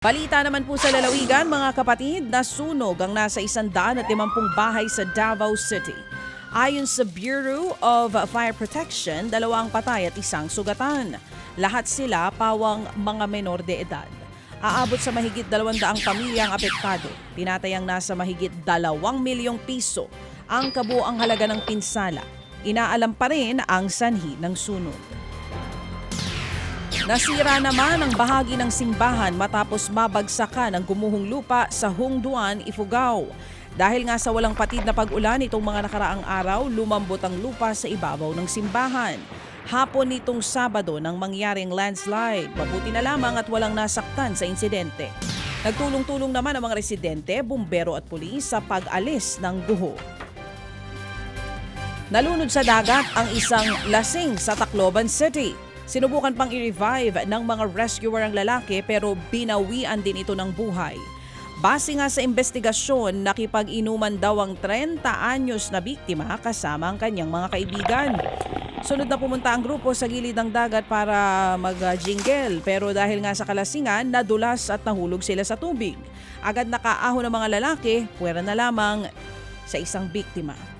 Balita naman po sa lalawigan mga kapatid, nasunog ang nasa isandaan at limampung bahay sa Davao City. Ayon sa Bureau of Fire Protection, dalawang patay at isang sugatan. Lahat sila pawang mga menor de edad. Aabot sa mahigit 200 pamilya ang apektado. Tinatayang nasa mahigit 2 milyong piso ang kabuang halaga ng pinsala. Inaalam pa rin ang sanhi ng sunog. Nasira naman ang bahagi ng simbahan matapos mabagsakan ang gumuhong lupa sa Hungduan, Ifugao. Dahil nga sa walang patid na pag-ulan itong mga nakaraang araw, lumambot ang lupa sa ibabaw ng simbahan. Hapon nitong Sabado nang mangyaring landslide. Mabuti na lamang at walang nasaktan sa insidente. Nagtulong-tulong naman ang mga residente, bumbero at pulis sa pag-alis ng guho. Nalunod sa dagat ang isang lasing sa Tacloban City. Sinubukan pang i-revive ng mga rescuer ang lalaki pero binawian din ito ng buhay. Base nga sa investigasyon, nakipag-inuman daw ang 30 anyos na biktima kasama ang kanyang mga kaibigan. Sunod na pumunta ang grupo sa gilid ng dagat para mag-jingle pero dahil nga sa kalasingan, nadulas at nahulog sila sa tubig. Agad nakaahon ng mga lalaki, puwera na lamang sa isang biktima.